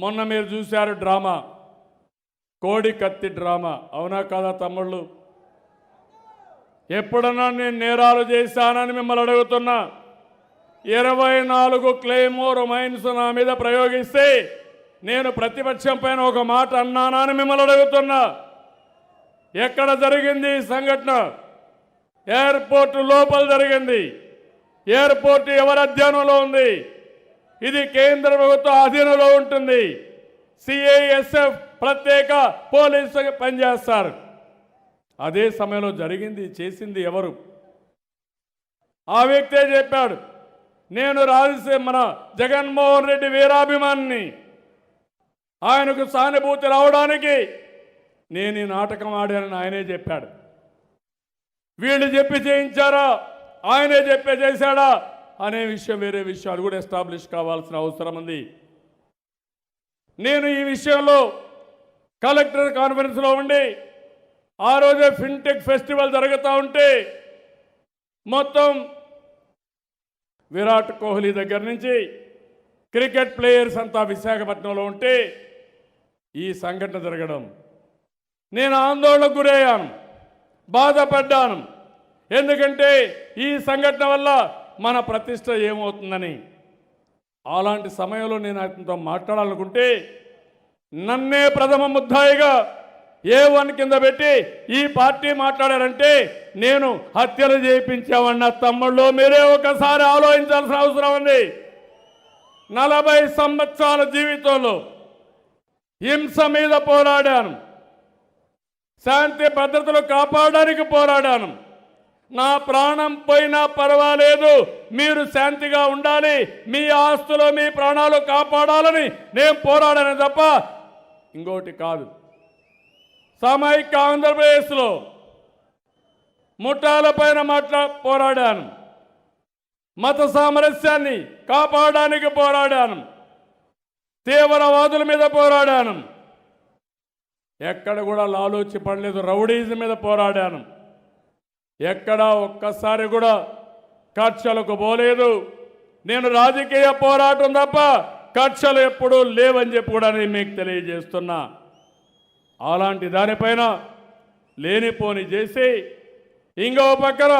మొన్న మీరు చూశారు డ్రామా. కోడి కత్తి డ్రామా. అవునా కాదా తమ్ముళ్ళు? ఎప్పుడన్నా నేను నేరాలు చేశానని మిమ్మల్ని అడుగుతున్నా. ఇరవై నాలుగు క్లెయిమోర్ మైన్స్ నా మీద ప్రయోగిస్తే నేను ప్రతిపక్షం పైన ఒక మాట అన్నానా అని మిమ్మల్ని అడుగుతున్నా. ఎక్కడ జరిగింది ఈ సంఘటన? ఎయిర్పోర్ట్ లోపల జరిగింది. ఎయిర్పోర్ట్ ఎవరి అధ్యయనంలో ఉంది? ఇది కేంద్ర ప్రభుత్వ అధీనంలో ఉంటుంది. సిఐఎస్ఎఫ్ ప్రత్యేక పోలీసు పనిచేస్తారు. అదే సమయంలో జరిగింది చేసింది ఎవరు? ఆ వ్యక్తే చెప్పాడు నేను రాజసీమ మన జగన్మోహన్ రెడ్డి వీరాభిమానిని. ఆయనకు సానుభూతి రావడానికి నేను ఈ నాటకం ఆడానని ఆయనే చెప్పాడు. వీళ్ళు చెప్పి చేయించారా? ఆయనే చెప్పే చేశాడా? అనే విషయం వేరే విషయాలు కూడా ఎస్టాబ్లిష్ కావాల్సిన అవసరం ఉంది. నేను ఈ విషయంలో కలెక్టర్ కాన్ఫరెన్స్లో ఉండి ఆ రోజే ఫిన్టెక్ ఫెస్టివల్ జరుగుతూ ఉంటే మొత్తం విరాట్ కోహ్లీ దగ్గర నుంచి క్రికెట్ ప్లేయర్స్ అంతా విశాఖపట్నంలో ఉంటే ఈ సంఘటన జరగడం. నేను ఆందోళనకు గురయ్యాను బాధపడ్డాను. ఎందుకంటే ఈ సంఘటన వల్ల మన ప్రతిష్ట ఏమవుతుందని. అలాంటి సమయంలో నేను అతనితో మాట్లాడాలనుకుంటే నన్నే ప్రథమ ముద్దాయిగా ఏ వన్ కింద పెట్టి ఈ పార్టీ మాట్లాడారంటే నేను హత్యలు చేయించామన్న తమ్ముళ్ళు మీరే ఒకసారి ఆలోచించాల్సిన అవసరం ఉంది. నలభై సంవత్సరాల జీవితంలో హింస మీద పోరాడాను. శాంతి భద్రతలు కాపాడడానికి పోరాడాను. నా ప్రాణం పోయినా పర్వాలేదు. మీరు శాంతిగా ఉండాలి. మీ ఆస్తులు మీ ప్రాణాలు కాపాడాలని నేను పోరాడాను తప్ప ఇంకోటి కాదు. సామాజిక ఆంధ్రప్రదేశ్లో ముఠాలపైన మాట్లా పోరాడాను. మత సామరస్యాన్ని కాపాడడానికి పోరాడాను. తీవ్రవాదుల మీద పోరాడాను. ఎక్కడ కూడా లాలోచి పడలేదు. రౌడీజం మీద పోరాడాను. ఎక్కడా ఒక్కసారి కూడా కక్షలకు పోలేదు. నేను రాజకీయ పోరాటం తప్ప కక్షలు ఎప్పుడూ లేవని చెప్పి కూడా నేను మీకు తెలియజేస్తున్నా. అలాంటి దానిపైన లేనిపోని చేసి ఇంకో పక్కన